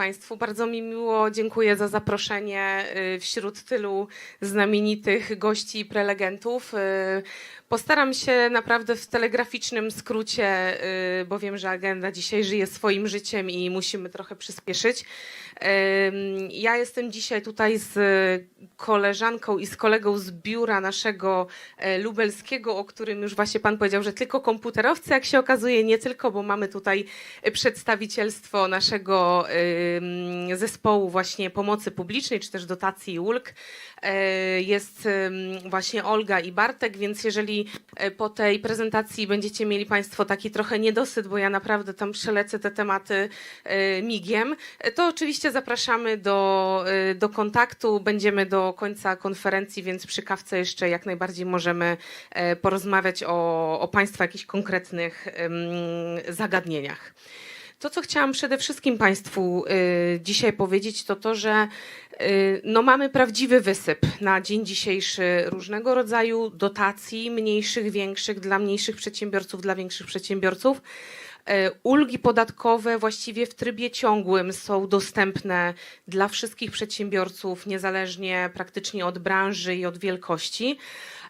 Państwu. Bardzo mi miło, dziękuję za zaproszenie y, wśród tylu znamienitych gości i prelegentów. Postaram się naprawdę w telegraficznym skrócie, y, bo wiem, że agenda dzisiaj żyje swoim życiem i musimy trochę przyspieszyć. Ja jestem dzisiaj tutaj z koleżanką i z kolegą z biura naszego e, lubelskiego, o którym już właśnie pan powiedział, że tylko komputerowcy, jak się okazuje, nie tylko, bo mamy tutaj przedstawicielstwo naszego zespołu właśnie pomocy publicznej, czy też dotacji i ulg. E, Jest właśnie Olga i Bartek, więc jeżeli e, po tej prezentacji będziecie mieli Państwo taki trochę niedosyt, bo ja naprawdę tam przelecę te tematy e, migiem, e, to oczywiście zapraszamy do, do kontaktu. Będziemy do końca konferencji, więc przy kawce jeszcze jak najbardziej możemy porozmawiać o, o Państwa jakichś konkretnych zagadnieniach. To, co chciałam przede wszystkim Państwu y, dzisiaj powiedzieć, to to, że y, no, mamy prawdziwy wysyp na dzień dzisiejszy różnego rodzaju dotacji, mniejszych, większych, dla mniejszych przedsiębiorców, dla większych przedsiębiorców. E, Ulgi podatkowe właściwie w trybie ciągłym są dostępne dla wszystkich przedsiębiorców, niezależnie praktycznie od branży i od wielkości.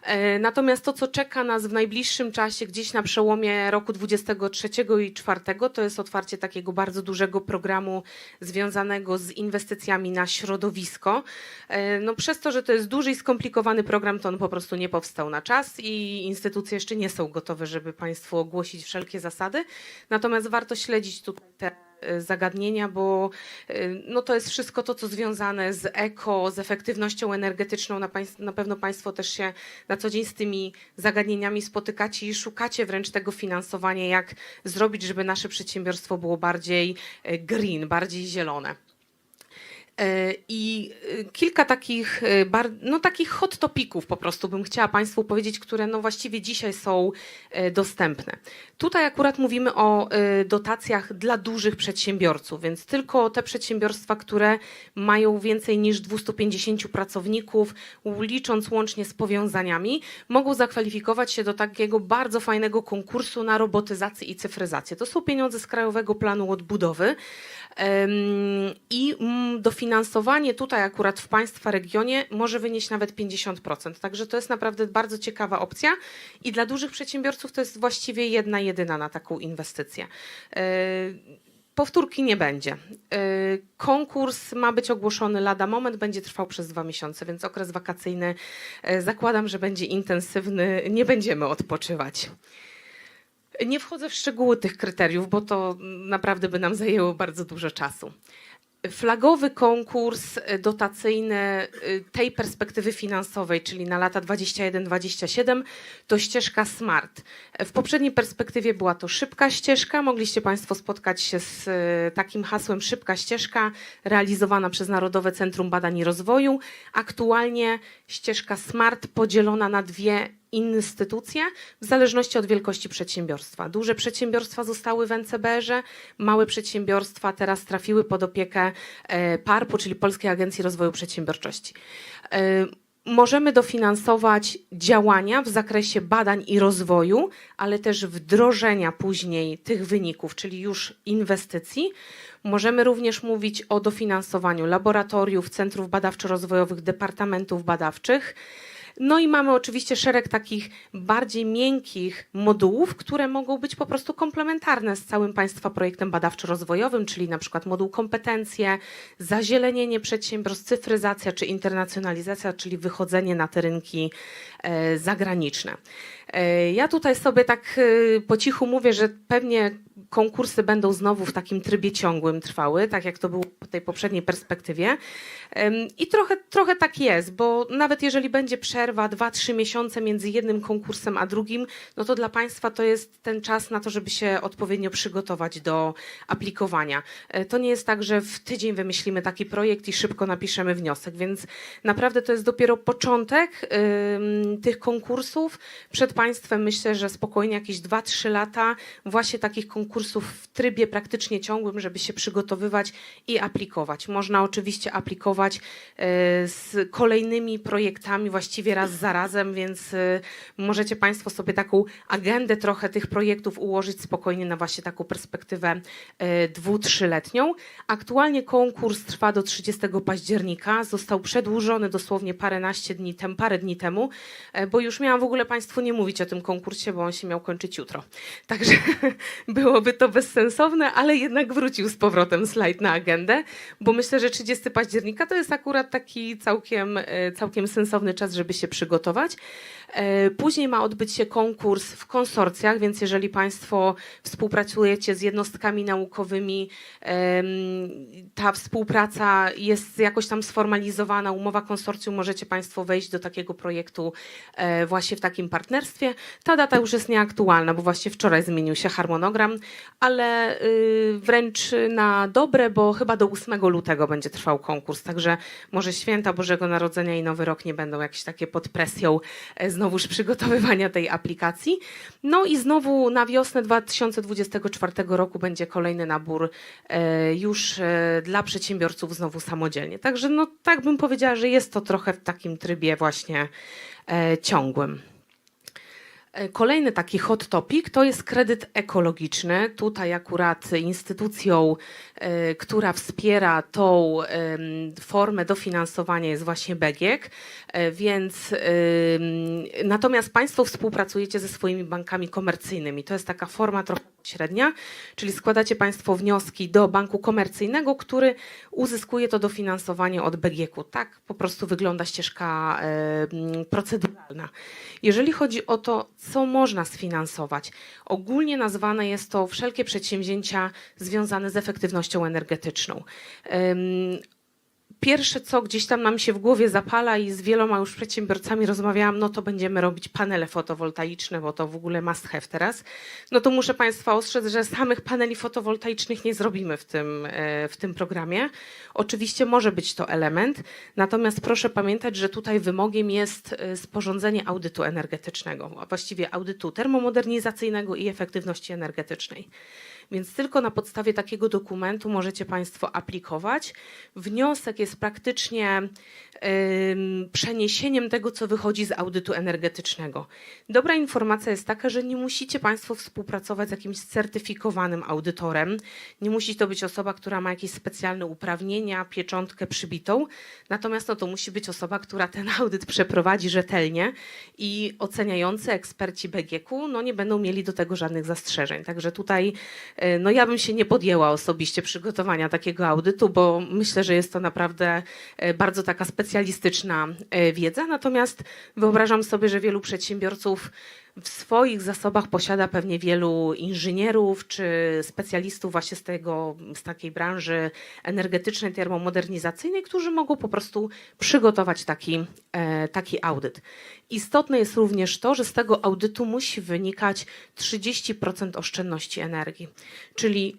E, Natomiast to, co czeka nas w najbliższym czasie, gdzieś na przełomie roku 23 i 4, to jest otwarcie takiego bardzo dużego programu związanego z inwestycjami na środowisko. E, No, przez to, że to jest duży i skomplikowany program, to on po prostu nie powstał na czas i instytucje jeszcze nie są gotowe, żeby Państwu ogłosić wszelkie zasady. Natomiast warto śledzić tutaj te zagadnienia, bo e, no to jest wszystko to, co związane z eko, z efektywnością energetyczną. Na, na pewno Państwo też się na co dzień z tymi zagadnieniami spotykacie i szukacie wręcz tego finansowania, jak zrobić, żeby nasze przedsiębiorstwo było bardziej e, green, bardziej zielone. E, I e, kilka takich, e, no, takich hot topików po prostu bym chciała Państwu powiedzieć, które no właściwie dzisiaj są dostępne. Tutaj akurat mówimy o dotacjach dla dużych przedsiębiorców, więc tylko te przedsiębiorstwa, które mają więcej niż 250 pracowników, licząc łącznie z powiązaniami, mogą zakwalifikować się do takiego bardzo fajnego konkursu na robotyzację i cyfryzację. To są pieniądze z Krajowego Planu Odbudowy. I mm, dofinansowanie tutaj akurat w Państwa regionie może wynieść nawet 50%. Także to jest naprawdę bardzo ciekawa opcja i dla dużych przedsiębiorców to jest właściwie jedna jedyna na taką inwestycję. E, Powtórki nie będzie. E, Konkurs ma być ogłoszony lada moment, będzie trwał przez dwa miesiące, więc okres wakacyjny e, zakładam, że będzie intensywny, nie będziemy odpoczywać. Nie wchodzę w szczegóły tych kryteriów, bo to naprawdę by nam zajęło bardzo dużo czasu. Flagowy konkurs y, dotacyjny y, tej perspektywy finansowej, czyli na lata 21-27, to ścieżka SMART. W poprzedniej perspektywie była to szybka ścieżka. Mogliście Państwo spotkać się z takim hasłem szybka ścieżka, realizowana przez Narodowe Centrum Badań i Rozwoju. Aktualnie ścieżka SMART podzielona na dwie instytucje w zależności od wielkości przedsiębiorstwa. Duże przedsiębiorstwa zostały w NCBR-ze, małe przedsiębiorstwa teraz trafiły pod opiekę e, PARP-u, czyli Polskiej Agencji Rozwoju Przedsiębiorczości. E, Możemy dofinansować działania w zakresie badań i rozwoju, ale też wdrożenia później tych wyników, czyli już inwestycji. Możemy również mówić o dofinansowaniu laboratoriów, centrów badawczo-rozwojowych, departamentów badawczych. No i mamy oczywiście szereg takich bardziej miękkich modułów, które mogą być po prostu komplementarne z całym Państwa projektem badawczo-rozwojowym, czyli na przykład moduł kompetencje, zazielenienie przedsiębiorstw, cyfryzacja czy internacjonalizacja, czyli wychodzenie na te rynki e, zagraniczne. E, Ja tutaj sobie tak e, po cichu mówię, że pewnie konkursy będą znowu w takim trybie ciągłym trwały, tak jak to było w tej poprzedniej perspektywie. I trochę, trochę tak jest, bo nawet jeżeli będzie przerwa 2-3 miesiące między jednym konkursem a drugim, no to dla Państwa to jest ten czas na to, żeby się odpowiednio przygotować do aplikowania. E, To nie jest tak, że w tydzień wymyślimy taki projekt i szybko napiszemy wniosek, więc naprawdę to jest dopiero początek tych konkursów. Przed myślę, że spokojnie jakieś 2-3 lata właśnie takich konkursów w trybie praktycznie ciągłym, żeby się przygotowywać i aplikować. Można oczywiście aplikować e, z kolejnymi projektami właściwie raz za razem, więc e, możecie Państwo sobie taką agendę trochę tych projektów ułożyć spokojnie na właśnie taką perspektywę e, dwu, trzyletnią. Aktualnie konkurs trwa do 30 października. Został przedłużony dosłownie paręnaście dni temu, parę dni temu, bo już miałam w ogóle Państwu nie mówić o tym konkursie, bo on się miał kończyć jutro. Także byłoby to bezsensowne, ale jednak wrócił z powrotem slajd na agendę, bo myślę, że 30 października to jest akurat taki całkiem, e, całkiem sensowny czas, żeby się przygotować. E, Później ma odbyć się konkurs w konsorcjach, więc jeżeli Państwo współpracujecie z jednostkami naukowymi, ta współpraca jest jakoś tam sformalizowana, umowa konsorcjum, możecie Państwo wejść do takiego projektu e, właśnie w takim partnerstwie. Ta data już jest nieaktualna, bo właśnie wczoraj zmienił się harmonogram, ale y, wręcz na dobre, bo chyba do 8 lutego będzie trwał konkurs, także może święta Bożego Narodzenia i Nowy Rok nie będą jakieś takie pod presją e, znowuż przygotowywania tej aplikacji. No i znowu na wiosnę 2024 roku będzie kolejny nabór e, już e, dla przedsiębiorców znowu samodzielnie. Także no tak bym powiedziała, że jest to trochę w takim trybie właśnie ciągłym. E, Kolejny taki hot topic to jest kredyt ekologiczny. Tutaj akurat instytucją, e, która wspiera tą formę dofinansowania jest właśnie BGiEK, e, więc natomiast Państwo współpracujecie ze swoimi bankami komercyjnymi. To jest taka forma trochę średnia, czyli składacie Państwo wnioski do banku komercyjnego, który uzyskuje to dofinansowanie od BGiEK-u. Tak po prostu wygląda ścieżka proceduralna. Jeżeli chodzi o to, co można sfinansować, ogólnie nazwane jest to wszelkie przedsięwzięcia związane z efektywnością energetyczną. Pierwsze, co gdzieś tam nam się w głowie zapala i z wieloma już przedsiębiorcami rozmawiałam, no to będziemy robić panele fotowoltaiczne, bo to w ogóle must have teraz. No to muszę Państwa ostrzec, że samych paneli fotowoltaicznych nie zrobimy w tym, e, w tym programie. Oczywiście może być to element, natomiast proszę pamiętać, że tutaj wymogiem jest e, sporządzenie audytu energetycznego, a właściwie audytu termomodernizacyjnego i efektywności energetycznej. Więc tylko na podstawie takiego dokumentu możecie Państwo aplikować. Wniosek jest praktycznie ym, przeniesieniem tego, co wychodzi z audytu energetycznego. Dobra informacja jest taka, że nie musicie Państwo współpracować z jakimś certyfikowanym audytorem. Nie musi to być osoba, która ma jakieś specjalne uprawnienia, pieczątkę przybitą. Natomiast no, to musi być osoba, która ten audyt przeprowadzi rzetelnie i oceniający eksperci BGK no, nie będą mieli do tego żadnych zastrzeżeń. Także tutaj no, ja bym się nie podjęła osobiście przygotowania takiego audytu, bo myślę, że jest to naprawdę e, bardzo taka specjalistyczna e, wiedza. Natomiast wyobrażam sobie, że wielu przedsiębiorców w swoich zasobach posiada pewnie wielu inżynierów czy specjalistów właśnie z, tego, z takiej branży energetycznej, termomodernizacyjnej, którzy mogą po prostu przygotować taki, e, taki audyt. Istotne jest również to, że z tego audytu musi wynikać 30% oszczędności energii, czyli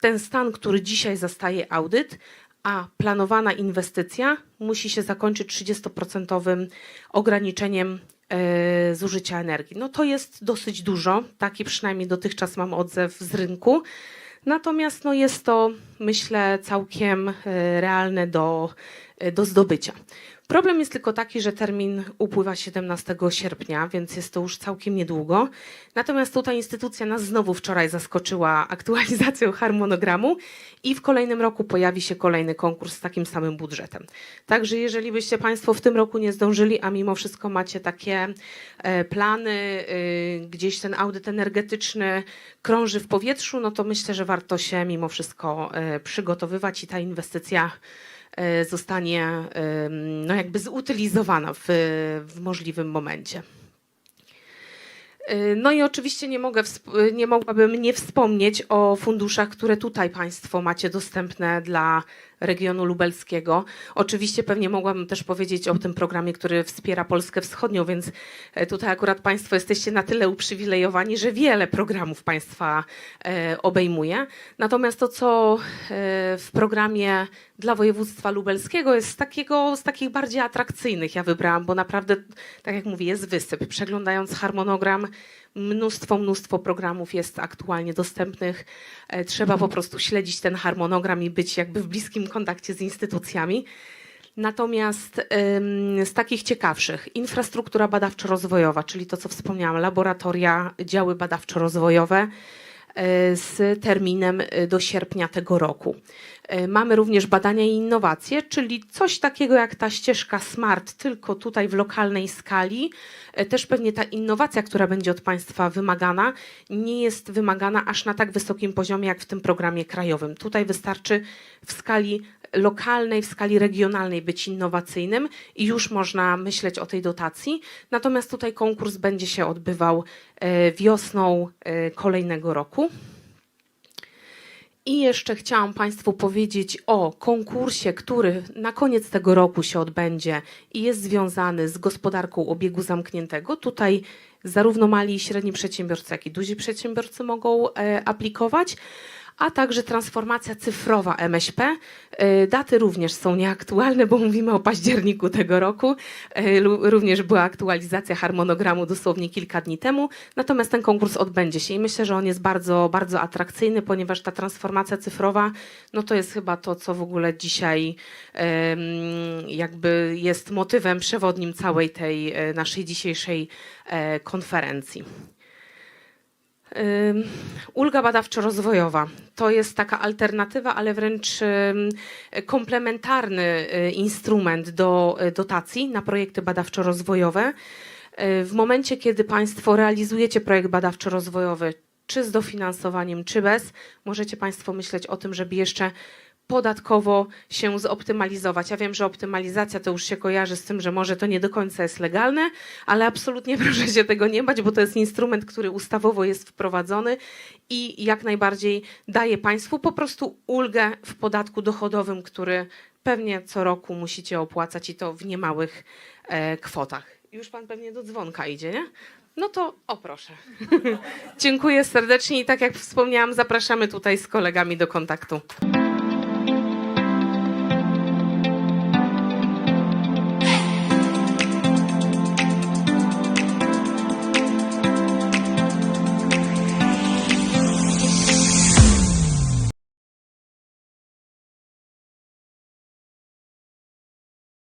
ten stan, który dzisiaj zastaje audyt, a planowana inwestycja musi się zakończyć 30% ograniczeniem zużycia energii. No to jest dosyć dużo, taki przynajmniej dotychczas mam odzew z rynku. Natomiast no jest to, myślę, całkiem e, realne do, e, do zdobycia. Problem jest tylko taki, że termin upływa 17 sierpnia, więc jest to już całkiem niedługo. Natomiast tutaj instytucja nas znowu wczoraj zaskoczyła aktualizacją harmonogramu i w kolejnym roku pojawi się kolejny konkurs z takim samym budżetem. Także jeżeli byście Państwo w tym roku nie zdążyli, a mimo wszystko macie takie e, plany, y, gdzieś ten audyt energetyczny krąży w powietrzu, no to myślę, że warto się mimo wszystko e, przygotowywać i ta inwestycja e, zostanie em, no jakby zutylizowana w, w możliwym momencie. Y, No i oczywiście nie, mogę, nie mogłabym nie wspomnieć o funduszach, które tutaj Państwo macie dostępne dla regionu lubelskiego. Oczywiście pewnie mogłabym też powiedzieć o tym programie, który wspiera Polskę Wschodnią, więc e, tutaj akurat Państwo jesteście na tyle uprzywilejowani, że wiele programów Państwa e, obejmuje. Natomiast to, co e, w programie dla województwa lubelskiego jest z, takiego, z takich bardziej atrakcyjnych ja wybrałam, bo naprawdę, tak jak mówię, jest wysyp. Przeglądając harmonogram, mnóstwo, mnóstwo programów jest aktualnie dostępnych. Trzeba po prostu śledzić ten harmonogram i być jakby w bliskim kontakcie z instytucjami. Natomiast z takich ciekawszych, infrastruktura badawczo-rozwojowa, czyli to, co wspomniałam, laboratoria, działy badawczo-rozwojowe z terminem y, do sierpnia tego roku. Y, Mamy również badania i innowacje, czyli coś takiego jak ta ścieżka SMART, tylko tutaj w lokalnej skali. Też pewnie ta innowacja, która będzie od Państwa wymagana, nie jest wymagana aż na tak wysokim poziomie jak w tym programie krajowym. Tutaj wystarczy w skali lokalnej, w skali regionalnej być innowacyjnym i już można myśleć o tej dotacji. Natomiast tutaj konkurs będzie się odbywał e, wiosną e, kolejnego roku. I jeszcze chciałam Państwu powiedzieć o konkursie, który na koniec tego roku się odbędzie i jest związany z gospodarką obiegu zamkniętego. Tutaj zarówno mali i średni przedsiębiorcy, jak i duzi przedsiębiorcy mogą e, aplikować, a także transformacja cyfrowa MŚP. E, Daty również są nieaktualne, bo mówimy o październiku tego roku. Lu- Również była aktualizacja harmonogramu dosłownie kilka dni temu. Natomiast ten konkurs odbędzie się i myślę, że on jest bardzo, bardzo atrakcyjny, ponieważ ta transformacja cyfrowa, no to jest chyba to, co w ogóle dzisiaj jakby jest motywem przewodnim całej tej e, naszej dzisiejszej e, konferencji. Ulga badawczo-rozwojowa to jest taka alternatywa, ale wręcz komplementarny y, instrument do y, dotacji na projekty badawczo-rozwojowe. Y, W momencie, kiedy Państwo realizujecie projekt badawczo-rozwojowy, czy z dofinansowaniem, czy bez, możecie Państwo myśleć o tym, żeby jeszcze podatkowo się zoptymalizować. Ja wiem, że optymalizacja to już się kojarzy z tym, że może to nie do końca jest legalne, ale absolutnie proszę się tego nie bać, bo to jest instrument, który ustawowo jest wprowadzony i jak najbardziej daje Państwu po prostu ulgę w podatku dochodowym, który pewnie co roku musicie opłacać i to w niemałych e, kwotach. Już Pan pewnie do dzwonka idzie, nie? No to o proszę. Dziękuję serdecznie i tak jak wspomniałam, zapraszamy tutaj z kolegami do kontaktu.